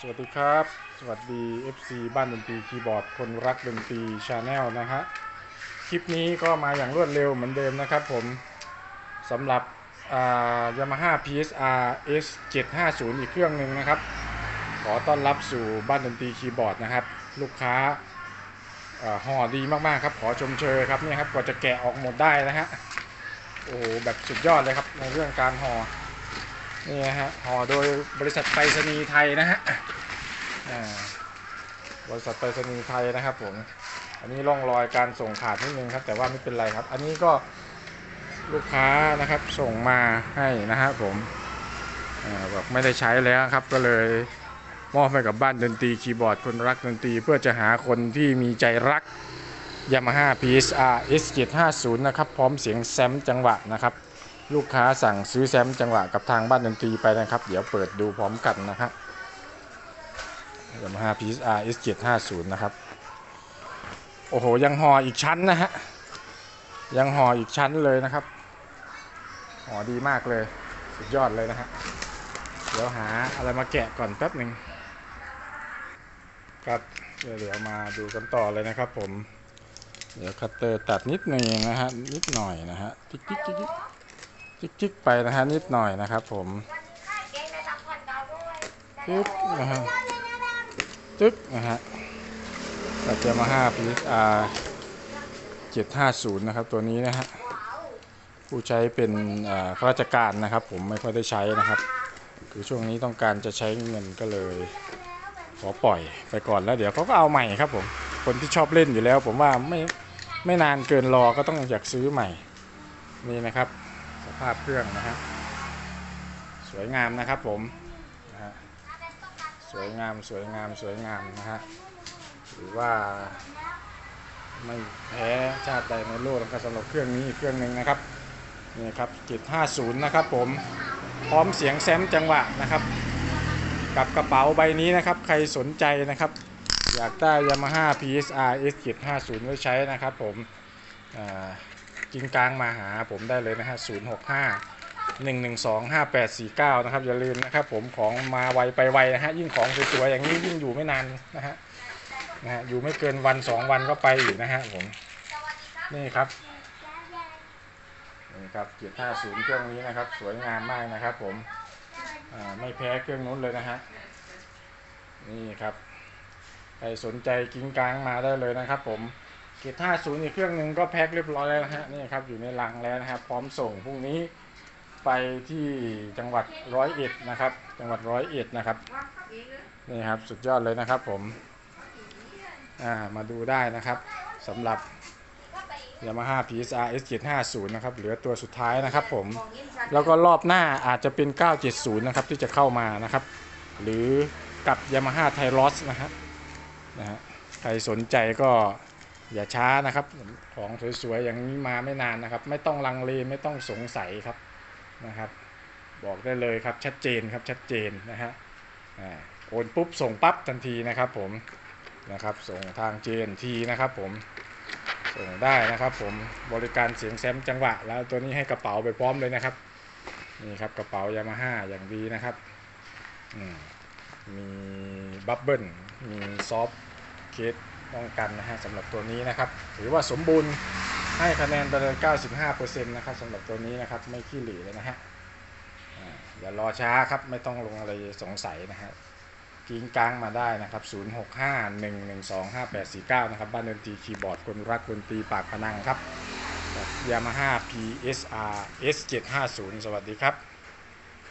สวัสดีครับ สวัสดี FC บ้านดนตรีคีย์บอร์ดคนรักดนตรีชาแนลนะฮะ คลิปนี้ก็มาอย่างรวดเร็วเหมือนเดิมนะครับผมสำหรับยามาฮ่า PSR S 750อีกเครื่องหนึ่งนะครับ ขอต้อนรับสู่บ้านดนตรีคีย์บอร์ดนะครับ ลูกค้าห่อดีมากๆครับ ขอชมเชยครับเนี่ยครับกว่าจะแกะออกหมดได้นะฮะ โอ้โหแบบสุดยอดเลยครับในเรื่องการห่อ นี่นะฮะห่อโดยบริษัทไปรษณีย์ไทยนะฮะบริษัทไปรษณีย์ไทยนะครับผม อันนี้ร่องรอยการส่งขาดนิดนึงครับ แต่ว่าไม่เป็นไรครับ อันนี้ก็ลูกค้านะครับส่งมาให้นะฮะผมบอกไม่ได้ใช้แล้วครับ ก็เลยมอบให้กับบ้านดนตรีคีย์บอร์ดคนรักดนตรีเพื่อจะหาคนที่มีใจรัก Yamaha PSR S750 นะครับ พร้อมเสียงแซมจังหวะนะครับ ลูกค้าสั่งซื้อแซมจังหวะกับทางบ้านดนตรีไปนะครับ เดี๋ยวเปิดดูพร้อมกันนะฮะ Yamaha PSR S750 นย์นะครับ โอ้โห ยังห่ออีกชั้นนะฮะ ยังห่ออีกชั้นเลยนะครับห่อดีมากเลย สุดยอดเลยนะฮะ เดี๋ยวหาอะไรมาแกะก่อนแป๊บหนึ่งครับเดี๋ยวเดี๋ยวมาดูกันต่อเลยนะครับผม เดี๋ยวคัตเตอร์ตัดนิดหนึ่งนะฮะ นิดหน่อยนะฮะจิ๊กจิ๊กจิ๊ก จิ๊กจิกๆไปนะฮะนิดหน่อยนะครับ ผมจึ๊กนะฮะจึ๊กนะฮะตัดยามาฮ่าพีสอาร์เจ็ดห้าศูนย์นะครับ ตัวนี้นะฮะผู้ใช้เป็นอ่าข้าราชการนะครับ ผมไม่ค่อยได้ใช้นะครับ คือช่วงนี้ต้องการจะใช้เงินก็เลย ขอปล่อยไปก่อนแล้วเดี๋ยวเขาก็เอาใหม่ครับผมคนที่ชอบเล่นอยู่แล้ว ผมว่าไม่ไม่นานเกินรอก็ต้องอยากซื้อใหม่นี่นะครับ สภาพเครื่องนะฮะสวยงามนะครับผมนะฮะสวยงามสวยงามสวยงามนะฮะหรือว่าไม่แพ้ชาติใดในโลกนะครับสำหรับเครื่องนี้เครื่องหนึ่งนะครับนี่ครับ750 นะครับผมพร้อมเสียงแซมจังหวะนะครับ กับกระเป๋าใบนี้นะครับ ใครสนใจนะครับ อยากได้ Yamaha PSR S750 ไว้ใช้นะครับผมอ่า กินกลางมาหาผมได้เลยนะฮะ0 6 5 1 1 2 5 8 4 9นะครับ อย่าลืมนะครับผมของมาไวไปไวนะฮะยิ่งของสวยๆอย่างนี้ยิ่งอยู่ไม่นานนะฮะนะฮะอยู่ไม่เกินวัน2วันก็ไปอีกนะฮะผมนี่ครับนี่ครับเกียร์50เครื่องนี้นะครับ สวยงามมากนะครับ ผมอ่าไม่แพ้เครื่องนู้นเลยนะฮะนี่ครับใครสนใจกิ้งกลางมาได้เลยนะครับ ผม เกียร์50อีกเครื่องหนึ่งก็แพ็คเรียบร้อยแล้วนะฮะนี่ครับอยู่ในลังแล้วนะครับพร้อมส่งพรุ่งนี้ไปที่จังหวัดร้อยเอ็ดนะครับ จังหวัดร้อยเอ็ดนะครับนี่ครับสุดยอดเลยนะครับผมอ่ามาดูได้นะครับสำหรับ Yamaha PSR S750 นะครับเหลือตัวสุดท้ายนะครับผมแล้วก็รอบหน้าอาจจะเป็น 970 นะครับที่จะเข้ามานะครับ หรือกับ Yamaha t y r o s นะฮะนะฮะใครสนใจก็ อย่าช้านะครับ ของสวยๆอย่างนี้มาไม่นานนะครับ ไม่ต้องลังเลไม่ต้องสงสัยครับนะครับ บอกได้เลยครับชัดเจนครับชัดเจนนะฮะอ่าโอนปุ๊บส่งปั๊บทันทีนะครับผมนะครับส่งทาง JNT นะครับผมส่งได้นะครับผมบริการเสียงแซมจังหวะ แล้วตัวนี้ให้กระเป๋าไปพร้อมเลยนะครับนี่ครับกระเป๋ายามาฮ่าอย่างดีนะครับมมีบับเบิลมีซอฟเคส ป้องกันนะฮะสำหรับตัวนี้นะครับถือว่าสมบูรณ์ให้คะแนนไปเลย 95%นะครับสำหรับตัวนี้นะครับไม่ขี้หลีเลยนะฮะอย่ารอช้าครับไม่ต้องลงอะไรสงสัยนะฮะกิ้งกลางมาได้นะครับ 0651125849 นะครับ บ้านดนตรีคีย์บอร์ดคนรักดนตรีปากพนังครับยามาฮ่า PSR S750 สวัสดีครับ